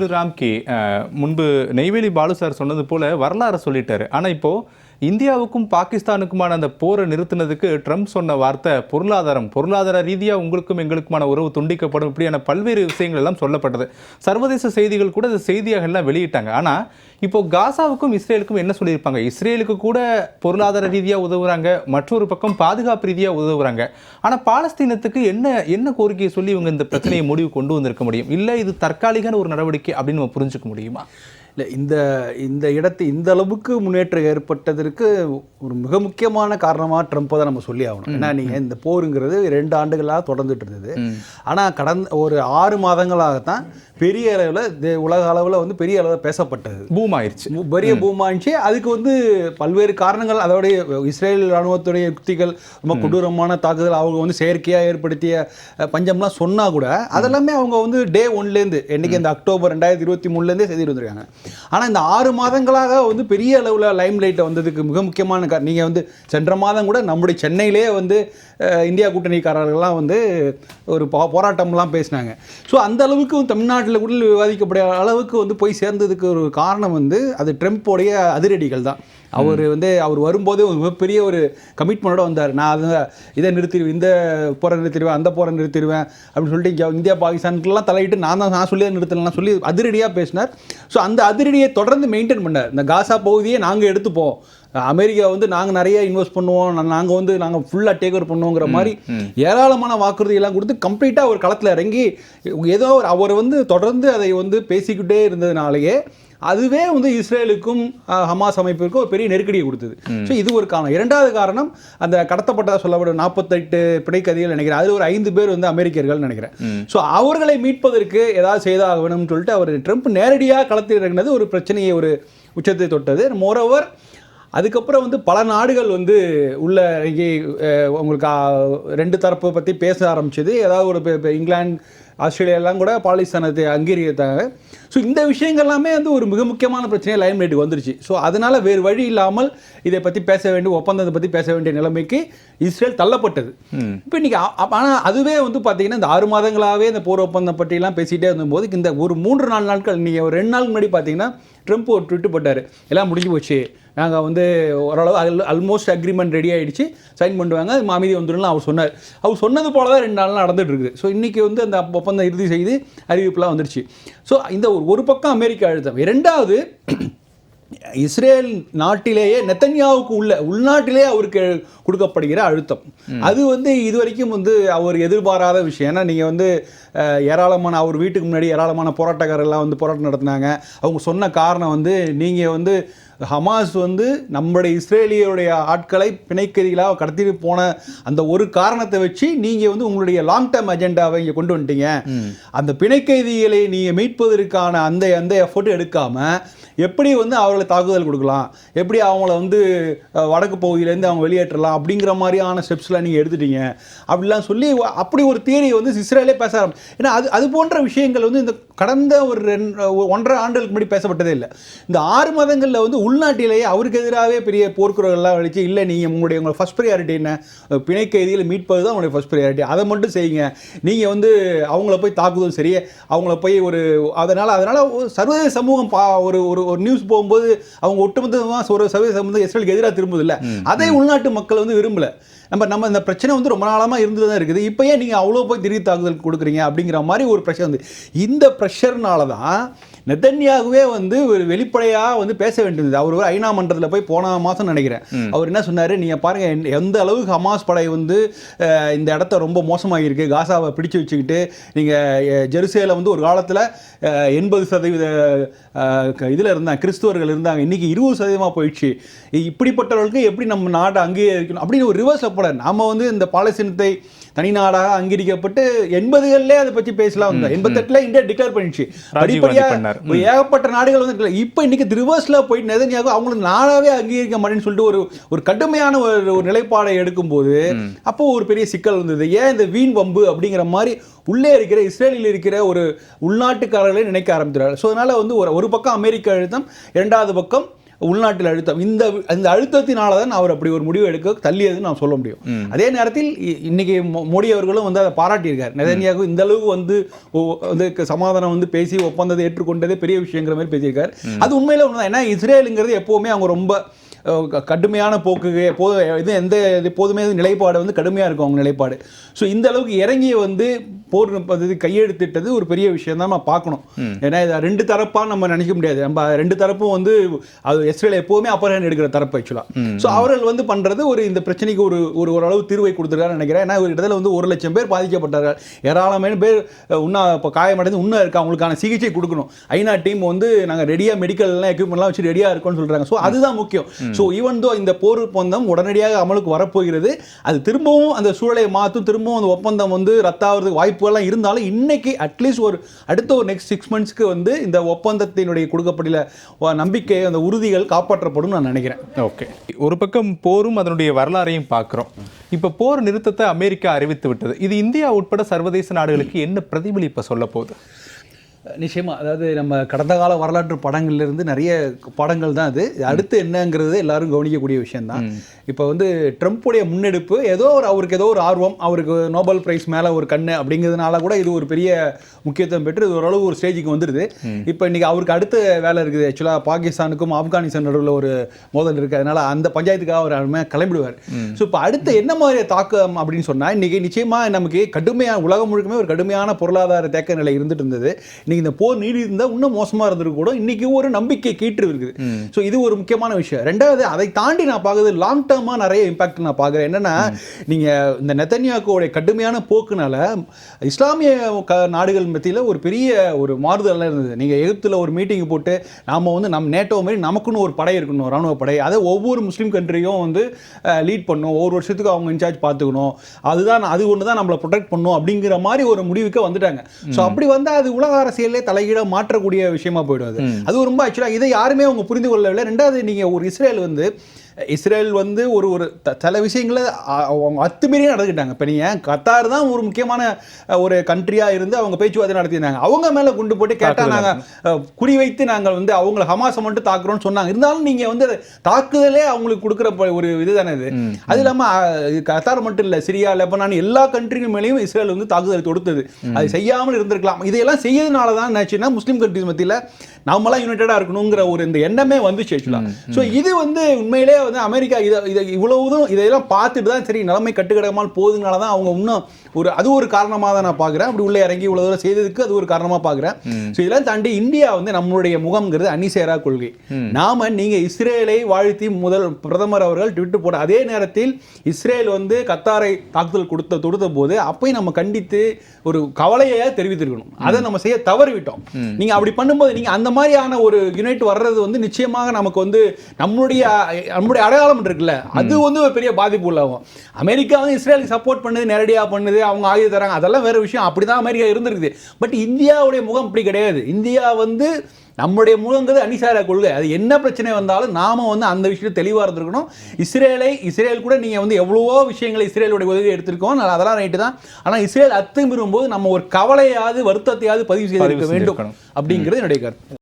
திரு ராம்கி முன்பு நெய்வேலி பாலு சார் சொன்னது போல வரலாறு சொல்லிட்டாரு. ஆனா இப்போ இந்தியாவுக்கும் பாகிஸ்தானுக்குமான அந்த போரை நிறுத்தினதுக்கு ட்ரம்ப் சொன்ன வார்த்தை பொருளாதாரம். பொருளாதார ரீதியாக உங்களுக்கும் எங்களுக்குமான உறவு துண்டிக்கப்படும் இப்படியான பல்வேறு விஷயங்கள் எல்லாம் சொல்லப்பட்டது. சர்வதேச செய்திகள் கூட இந்த செய்தியாக எல்லாம் வெளியிட்டாங்க. ஆனால் இப்போ காசாவுக்கும் இஸ்ரேலுக்கும் என்ன சொல்லியிருப்பாங்க? இஸ்ரேலுக்கு கூட பொருளாதார ரீதியாக உதவுறாங்க. மற்றொரு பக்கம் பாதுகாப்பு ரீதியாக உதவுறாங்க. ஆனால் பாலஸ்தீனத்துக்கு என்ன என்ன கோரிக்கையை சொல்லி இவங்க இந்த பிரச்சனையை முடிவு கொண்டு வந்திருக்க முடியும்? இல்லை இது தற்காலிகன ஒரு நடவடிக்கை அப்படின்னு நம்ம புரிஞ்சுக்க முடியுமா? இல்லை இந்த இந்த இடத்து இந்த அளவுக்கு முன்னேற்றம் ஏற்பட்டதற்கு ஒரு மிக முக்கியமான காரணமாக ட்ரம்ப்பை தான் நம்ம சொல்லி ஆகணும். ஏன்னா நீங்கள் இந்த போருங்கிறது ரெண்டு ஆண்டுகளாக தொடர்ந்துட்டு இருந்தது. ஆனால் கடந்த ஒரு ஆறு மாதங்களாகத்தான் பெரிய அளவில் உலக அளவில் வந்து பெரிய அளவில் பேசப்பட்டது. பூம் ஆயிருச்சு மு- பெரிய பூமாயிடுச்சு அதுக்கு வந்து பல்வேறு காரணங்கள் அதோடைய இஸ்ரேல் ராணுவத்துடைய யுக்திகள் ரொம்ப கொடூரமான தாக்குதல் அவங்க வந்து செயற்கையாக ஏற்படுத்திய பஞ்சம்லாம் சொன்னா கூட அதெல்லாமே அவங்க வந்து டே ஒன்லேருந்து என்னைக்கு இந்த அக்டோபர் ரெண்டாயிரத்தி இருபத்தி மூணுலேருந்தே செய்துட்டு வந்திருக்காங்க. ஆனால் இந்த ஆறு மாதங்களாக வந்து பெரிய அளவில் லைம் லைட்டை வந்ததுக்கு மிக முக்கியமான காரணம் நீங்கள் வந்து சென்ற மாதம் கூட நம்முடைய சென்னையிலே வந்து இந்தியா கூட்டணிக்காரர்கள்லாம் வந்து ஒரு போ- போராட்டம்லாம் பேசினாங்க. ஸோ அந்த அளவுக்கு தமிழ்நாட்டில் கூட விவாதிக்கப்பட அளவுக்கு வந்து போய் சேர்ந்ததுக்கு ஒரு காரணம் வந்து அது ட்ரம்ப்போடைய அதிரடிகள் தான். அவர் வந்து அவர் வரும்போதே ஒரு மிகப்பெரிய ஒரு கமிட்மெண்ட்டோட வந்தார். நான் அதை இதை நிறுத்திடுவேன் இந்த போரை நிறுத்திடுவேன் அந்த போரை நிறுத்திடுவேன் அப்படின்னு சொல்லிட்டு இங்க இந்தியா பாகிஸ்தானுக்குலாம் தலையிட்டு நான் தான் நான் சொல்லி நிறுத்தலாம் சொல்லி அதிரடியாக பேசினார். ஸோ அந்த அதிரடியை தொடர்ந்து மெயின்டைன் பண்ணார். இந்த காசா பகுதியை நாங்கள் எடுத்துப்போம். அமெரிக்கா வந்து நாங்கள் நிறைய இன்வெஸ்ட் பண்ணுவோம். நாங்கள் வந்து நாங்கள் ஃபுல்லாக டேக் ஓவர் பண்ணுவோங்கிற மாதிரி ஏராளமான வாக்குறுதியெல்லாம் கொடுத்து கம்ப்ளீட்டாக ஒரு களத்தில் இறங்கி ஏதோ அவர் வந்து தொடர்ந்து அதை வந்து பேசிக்கிட்டே இருந்ததுனாலேயே அதுவே வந்து இஸ்ரேலுக்கும் ஹமாஸ் அமைப்பிற்கும் ஒரு பெரிய நெருக்கடியை கொடுத்தது. ஸோ இது ஒரு காரணம். இரண்டாவது காரணம் அந்த கடத்தப்பட்டதாக சொல்லப்படும் நாற்பத்தெட்டு பிணைக்கதிகள் நினைக்கிறேன். அதில் ஒரு ஐந்து பேர் வந்து அமெரிக்கர்கள் நினைக்கிறேன். ஸோ அவர்களை மீட்பதற்கு ஏதாவது செய்தாக வேணும்னு சொல்லிட்டு அவர் ட்ரம்ப் நேரடியாக களத்தில் இறங்கினது ஒரு பிரச்சனையை ஒரு உச்சத்தை தொட்டது. மோரோவர் அதுக்கப்புறம் வந்து பல நாடுகள் வந்து உள்ள இங்கே உங்களுக்கு ரெண்டு தரப்பை பற்றி பேச ஆரம்பிச்சது. ஏதாவது ஒரு இங்கிலாந்து ஆஸ்திரேலியா எல்லாம் கூட பாலிஸ்தானத்தை அங்கீகரித்தாங்க ஸோ இந்த விஷயங்கள் எல்லாமே வந்து ஒரு மிக முக்கியமான பிரச்சனையாக லைம் லைட்டுக்கு வந்துருச்சு. ஸோ அதனால் வேறு வழி இல்லாமல் இதை பற்றி பேச வேண்டிய ஒப்பந்தத்தை பற்றி பேச வேண்டிய நிலைமைக்கு இஸ்ரேல் தள்ளப்பட்டது. இப்போ இன்றைக்கி ஆனால் அதுவே வந்து பார்த்தீங்கன்னா இந்த ஆறு மாதங்களாகவே இந்த போர் ஒப்பந்தம் பற்றிலாம் பேசிகிட்டே இருந்தபோது இந்த ஒரு மூன்று நாலு நாட்கள் நீங்கள் ஒரு ரெண்டு நாள் முன்னாடி பார்த்தீங்கன்னா ட்ரம்ப் ஒரு ட்விட்டு போட்டார். எல்லாம் முடிஞ்சு போச்சு. நாங்கள் வந்து ஓரளவு அல் ஆல்மோஸ்ட் அக்ரிமெண்ட் ரெடி ஆயிடுச்சு. சைன் பண்ணுவாங்க அது அமைதி வந்துடும் அவர் சொன்னார். அவர் சொன்னது போல தான் ரெண்டு நாள் நடந்துட்டு இருக்குது. ஸோ இன்றைக்கி வந்து அந்த ஒப்பந்தம் இறுதி செய்து அறிவிப்புலாம் வந்துருச்சு. ஸோ இந்த ஒரு ஒரு பக்கம் அமெரிக்கா அழுத்தம். இரண்டாவது இஸ்ரேல் நாட்டிலேயே நெத்தன்யாவுக்கு உள்ள உள்நாட்டிலே அவருக்கு கொடுக்கப்படுகிற அழுத்தம். அது வந்து இதுவரைக்கும் வந்து அவர் எதிர்பாராத விஷயம். ஏன்னா நீங்கள் வந்து ஏராளமான அவர் வீட்டுக்கு முன்னாடி ஏராளமான போராட்டக்காரர்லாம் வந்து போராட்டம் நடத்தினாங்க. அவங்க சொன்ன காரணம் வந்து நீங்கள் வந்து ஹமாஸ் வந்து நம்முடைய இஸ்ரேலியருடைய ஆட்களை பிணைக்கதிகளாக கடத்திட்டு போன அந்த ஒரு காரணத்தை வச்சு நீங்கள் வந்து உங்களுடைய லாங் டேர்ம் அஜெண்டாவை இங்கே கொண்டு வந்துட்டீங்க. அந்த பிணைக்கைதிகளை நீங்கள் மீட்பதற்கான அந்த அந்த எஃபர்ட் எடுக்காமல் எப்படி வந்து அவர்களை தாக்குதல் கொடுக்கலாம்? எப்படி அவங்கள வந்து வடக்கு பகுதியிலேருந்து அவங்க வெளியேற்றலாம்? அப்படிங்கிற மாதிரியான ஸ்டெப்ஸ்லாம் நீங்கள் எடுத்துட்டீங்க. அப்படிலாம் சொல்லி அப்படி ஒரு தியரி வந்து இஸ்ரேலே பேச ஆரம்பி ஏன்னா அது அது போன்ற விஷயங்கள் வந்து இந்த கடந்த ஒரு ரெண்டு ஒன்றரை ஆண்டுகளுக்கு முன்னாடி பேசப்பட்டதே இல்லை. இந்த ஆறு மாதங்களில் வந்து உள்நாட்டிலேயே அவருக்கு எதிராகவே பெரிய போர்க்குறவர்கள்லாம் வலிச்சு இல்லை நீங்கள் உங்களுடைய உங்களோட ஃபஸ்ட் ப்ரையாரிட்டி என்ன? பிணை கைதிகளை மீட்பது தான் உங்களுடைய ஃபஸ்ட் ப்ரையாரிட்டி அதை மட்டும் செய்யுங்க. நீங்கள் வந்து அவங்கள போய் தாக்குதல் சரி அவங்கள போய் ஒரு அதனால் அதனால் சர்வதேச சமூகம் பா ஒரு ஒரு ஒரு நியூஸ் போகும்போது அவங்க ஒட்டுமொத்தமாக ஒரு சர்வதேச சமூகம் இஸ்ரேலுக்கு எதிராக திரும்புது இல்லை. அதை உள்நாட்டு மக்கள் வந்து விரும்பல. நம்ம நம்ம இந்த பிரச்சனை வந்து ரொம்ப நாளமாக இருந்து தான் இருக்குது. இப்போ ஏன் நீங்கள் அவ்வளோ போய் திடீர் தாக்குதல் கொடுக்குறீங்க? அப்படிங்கிற மாதிரி ஒரு ப்ரெஷர் வந்து. இந்த ப்ரெஷர்னால தான் நெத்தன்யாகவே வந்து ஒரு வெளிப்படையாக வந்து பேச வேண்டியது. அவர் ஒரு ஐநா மன்றத்தில் போய் போன மாதம் நினைக்கிறேன். அவர் என்ன சொன்னார்? நீங்கள் பாருங்கள் எந்த- எந்த அளவுக்கு ஹமாஸ் படை வந்து இந்த இடத்த ரொம்ப மோசமாக இருக்குது காசாவை பிடிச்சு வச்சுக்கிட்டு நீங்கள் ஜெருசேல வந்து ஒரு காலத்தில் எண்பது சதவீத இதில் இருந்தாங்க கிறிஸ்துவர்கள் இருந்தாங்க இன்றைக்கி இருபது சதவீதமாக போயிடுச்சு. இப்படிப்பட்டவர்களுக்கு எப்படி நம்ம நாட்டை அங்கீகரிக்கணும்? அப்படின்னு ஒரு ரிவர்ஸ் போட நம்ம வந்து இந்த பாலஸ்தீனத்தை தனி நாடாக அங்கீகரிக்கப்பட்டு எண்பதுகளிலே அதை பற்றி பேசலாம் வந்தோம் எண்பத்தெட்டில் இந்தியா டிக்ளேர் காந்தி படிப்படியாக ஏகப்பட்ட நாடுகள் வந்து. இப்போ இன்னைக்கு ரிவர்ஸில் போயிட்டு நெதன்யாகு அவங்களுக்கு நாடாவே அங்கீகரிக்க மாட்டேன்னு சொல்லிட்டு ஒரு ஒரு கடுமையான ஒரு ஒரு நிலைப்பாடை எடுக்கும்போது அப்போ ஒரு பெரிய சிக்கல் வந்தது. ஏன் இந்த வீண் வம்பு அப்படிங்கிற மாதிரி உள்ளே இருக்கிற இஸ்ரேலில் இருக்கிற ஒரு உள்நாட்டுக்காரர்களே நினைக்க ஆரம்பிக்கிறார் ஸோ அதனால வந்து ஒரு ஒரு பக்கம் அமெரிக்க அழுத்தம் இரண்டாவது பக்கம் உள்நாட்டில் அழுத்தம். இந்த இந்த அழுத்தத்தினால தான் அவர் அப்படி ஒரு முடிவு எடுக்க தள்ளியதுன்னு நான் சொல்ல முடியும். அதே நேரத்தில் இன்னைக்கு மோ- மோடி அவர்களும் வந்து அதை பாராட்டியிருக்கார். நெதன்யாகு இந்த அளவுக்கு வந்து சமாதானம் வந்து பேசி ஒப்பந்தத்தை ஏற்றுக்கொண்டதே பெரிய விஷயங்கிற மாதிரி பேசியிருக்காரு. அது உண்மையில ஒன்று ஏன்னா இஸ்ரேலுங்கிறது எப்பவுமே அவங்க ரொம்ப கடுமையான போக்கு எப்போது இது எந்த இது எப்போதுமே நிலைப்பாடு வந்து கடுமையாக இருக்கும் அவங்க நிலைப்பாடு. ஸோ இந்த அளவுக்கு இறங்கி வந்து போர் பദ്ധதி கையெழுத்திட்டது ஒரு பெரிய விஷயம் தான் நம்ம பார்க்கணும். ஏன்னா இதை ரெண்டு தரப்பாக நம்ம நினைக்க முடியாது. நம்ம ரெண்டு தரப்பும் வந்து அது இஸ்ரேல் எப்போவுமே அப்பர் எடுக்கிற தரப்பு ஆக்சுவலாக ஸோ அவர்கள் வந்து பண்ணுறது ஒரு இந்த பிரச்சனைக்கு ஒரு ஒரு ஓரளவு தீர்வை கொடுத்துருக்காரு நினைக்கிறேன். ஏன்னா ஒரு இடத்துல வந்து ஒரு லட்சம் பேர் பாதிக்கப்பட்டார்கள். ஏராளமான பேர் உண்ணா இப்போ காயமடைந்து உண்ணா இருக்கு அவங்களுக்கான சிகிச்சை கொடுக்கணும். ஐநா டீம் வந்து நாங்கள் ரெடியாக மெடிக்கல்லாம் எக்யூப்மெண்ட்லாம் வச்சு ரெடியாக இருக்கோம்னு சொல்கிறாங்க ஸோ அதுதான் முக்கியம். ஸோ ஈவன் தோ இந்த போர் ஒப்பந்தம் உடனடியாக அமலுக்கு வரப்போகிறது அது திரும்பவும் அந்த சூழலை மாற்றும் திரும்பவும் அந்த ஒப்பந்தம் வந்து ரத்தாகிறதுக்கு வாய்ப்புகள்லாம் இருந்தாலும் இன்னைக்கு அட்லீஸ்ட் ஒரு அடுத்த ஒரு நெக்ஸ்ட் சிக்ஸ் மந்த்ஸ்க்கு வந்து இந்த ஒப்பந்தத்தினுடைய கொடுக்கப்பட்டுள்ள நம்பிக்கை அந்த உறுதிகள் காப்பாற்றப்படும் நான் நினைக்கிறேன். ஓகே ஒரு பக்கம் போரும் அதனுடைய வரலாறையும் பார்க்குறோம். இப்போ போர் நிறுத்தத்தை அமெரிக்கா அறிவித்து விட்டது. இது இந்தியா உட்பட சர்வதேச நாடுகளுக்கு என்ன பிரதிபலிப்பை சொல்ல போகுது? நிச்சயமா. அதாவது நம்ம கடந்த கால வரலாற்று படங்கள்ல இருந்து நிறைய படங்கள் தான் அது. அடுத்து என்னங்கிறது எல்லாரும் கவனிக்கக்கூடிய விஷயம்தான். இப்போ வந்து ட்ரம்ப்புடைய முன்னெடுப்பு ஏதோ ஒரு அவருக்கு ஏதோ ஒரு ஆர்வம் அவருக்கு நோபல் பிரைஸ் மேலே ஒரு கண்ணு அப்படிங்கிறதுனால கூட இது ஒரு பெரிய முக்கியத்துவம் பெற்று இது ஓரளவு ஒரு ஸ்டேஜுக்கு வந்துடுது இப்போ இன்னைக்கு அவருக்கு அடுத்த வேலை இருக்குது. ஆக்சுவலாக பாகிஸ்தானுக்கும் ஆப்கானிஸ்தான் நடுவில் ஒரு மோதல் இருக்குது அதனால அந்த பஞ்சாயத்துக்காக அவர் அருமையாக கிளம்பிடுவார். ஸோ இப்போ அடுத்து என்ன மாதிரி தாக்கம் அப்படின்னு சொன்னால் இன்னைக்கு நிச்சயமாக நமக்கு கடுமையான உலகம் முழுக்கமே ஒரு கடுமையான பொருளாதார தேக்க நிலை இருந்துட்டு இருந்தது. இன்னைக்கு இந்த போர் நீடி இருந்தால் இன்னும் மோசமாக இருந்திருக்கு கூட இன்னைக்கு ஒரு நம்பிக்கை கீற்று இருக்குது. ஸோ இது ஒரு முக்கியமான விஷயம். ரெண்டாவது அதை தாண்டி நான் பார்க்குறது லாங் டேர்மாக நிறைய இம்பாக்ட் நான் பார்க்குறேன். என்னன்னா நீங்கள் இந்த நெத்தன்யாக்குடைய கடுமையான போக்குனால இஸ்லாமிய க நாடுகள் மத்தியில் ஒரு பெரிய ஒரு மாறுதல்லாம் இருந்தது. நீங்கள் எகிப்தில் ஒரு மீட்டிங் போட்டு நாம வந்து நம் நேட்டோ மாதிரி நமக்குன்னு ஒரு படை இருக்கணும் ராணுவ படை. அதை ஒவ்வொரு முஸ்லீம் கண்ட்ரியும் வந்து லீட் பண்ணும். ஒவ்வொரு வருஷத்துக்கு அவங்க இன்சார்ஜ் பார்த்துக்கணும். அதுதான் அது ஒன்று தான் நம்மளை ப்ரொடெக்ட் பண்ணும் அப்படிங்கிற மாதிரி ஒரு முடிவுக்கு வந்துட்டாங்க. ஸோ அப்படி வந்தால் அது உலக அரசியலே தலையீட மாற்றக்கூடிய விஷயமா போயிடும் அது. அது ரொம்ப ஆக்சுவலாக இதை யாருமே அவங்க புரிந்து கொள்ளவில்லை. ரெண்டாவது நீங்கள் ஒரு இஸ்ரேல் வந்து இஸ்ரேல் வந்து ஒரு ஒரு சில விஷயங்களை அவங்க அத்துமீறியே நடந்துக்கிட்டாங்க. இப்போ நீங்கள் கத்தார் தான் ஒரு முக்கியமான ஒரு கண்ட்ரியாக இருந்து அவங்க பேச்சுவார்த்தை நடத்தியிருந்தாங்க அவங்க மேலே குண்டு போட்டு கேட்டால் நாங்கள் குறிவைத்து நாங்கள் வந்து அவங்கள ஹமாஸை மட்டும் தாக்குறோம்னு சொன்னாங்க. இருந்தாலும் நீங்கள் வந்து தாக்குதலே அவங்களுக்கு கொடுக்குற ஒரு இதுதானே இது. அது இல்லாமல் கத்தார் மட்டும் இல்லை சிரியா லெபனான் எல்லா கண்ட்ரிகள் மேலேயும் இஸ்ரேல் வந்து தாக்குதல் தொடுத்தது. அது செய்யாமல் இருந்திருக்கலாம். இதையெல்லாம் செய்யறதுனால தான் என்னாச்சுன்னா முஸ்லீம் கண்ட்ரிஸ் மத்தியில் நாமெல்லாம் யுனைடடாக இருக்கணுங்கிற ஒரு இந்த எண்ணமே வந்துச்சு ஆக்சுவலாக ஸோ இது வந்து உண்மையிலே வந்து அமெரிக்கா இதை இதை இவ்வளவுதும் இதையெல்லாம் பார்த்துட்டு தான் சரி நிலைமை கட்டுக்கடமால் போகுதுனால தான் அவங்க இன்னும் ஒரு அது ஒரு காரணமாக தான் நான் பார்க்குறேன். அப்படி உள்ளே இறங்கி இவ்வளோ தூரம் செய்ததுக்கு அது ஒரு காரணமாக பார்க்குறேன். ஸோ இதெல்லாம் தாண்டி இந்தியா வந்து நம்மளுடைய முகம்ங்கிறது அணிசேரா கொள்கை. நாம நீங்கள் இஸ்ரேலை வாழ்த்தி முதல் பிரதமர் அவர்கள் ட்விட்டு போட அதே நேரத்தில் இஸ்ரேல் வந்து கத்தாரை தாக்குதல் கொடுத்த தொடுத்த போது அப்பயும் நம்ம கண்டித்து ஒரு கவலையை தெரிவித்திருக்கணும். அதை நம்ம செய்ய தவறிவிட்டோம். நீங்க அப்படி பண்ணும்போது நீங்க அந்த மாதிரியான ஒரு யுனைட் வர்றது வந்து நிச்சயமாக நமக்கு வந்து நம்மளுடைய நம்மளுடைய அடையாளம் இருக்குல்ல. அது வந்து ஒரு பெரிய பாதிப்பு உள்ளாகும். அமெரிக்கா வந்து இஸ்ரேலுக்கு சப்போர்ட் பண்ணுது நேரடியாக பண்ணுது அவங்க ஆயுத தராங்க. அதெல்லாம் வேற விஷயம். அப்படிதான் அமெரிக்கா இருந்திருக்குது. பட் இந்தியாவுடைய முகம் அப்படி கிடையாது. இந்தியா வந்து நம்முடைய முகங்கிறது அணிசார கொள்கை. அது என்ன பிரச்சனை வந்தாலும் நாம வந்து அந்த விஷயத்தில் தெளிவாக இருந்திருக்கணும். இஸ்ரேலை இஸ்ரேல் கூட நீங்கள் வந்து எவ்வளவோ விஷயங்களை இஸ்ரேலுடைய உதவி எடுத்திருக்கோம். அதெல்லாம் ரைட்டு தான். ஆனால் இஸ்ரேல் அத்துமீறும் போது நம்ம ஒரு கவலையாவது வருத்தத்தையாவது பதிவு செய்திருக்க வேண்டும். அப்படிங்கிறது என்னுடைய கருத்து.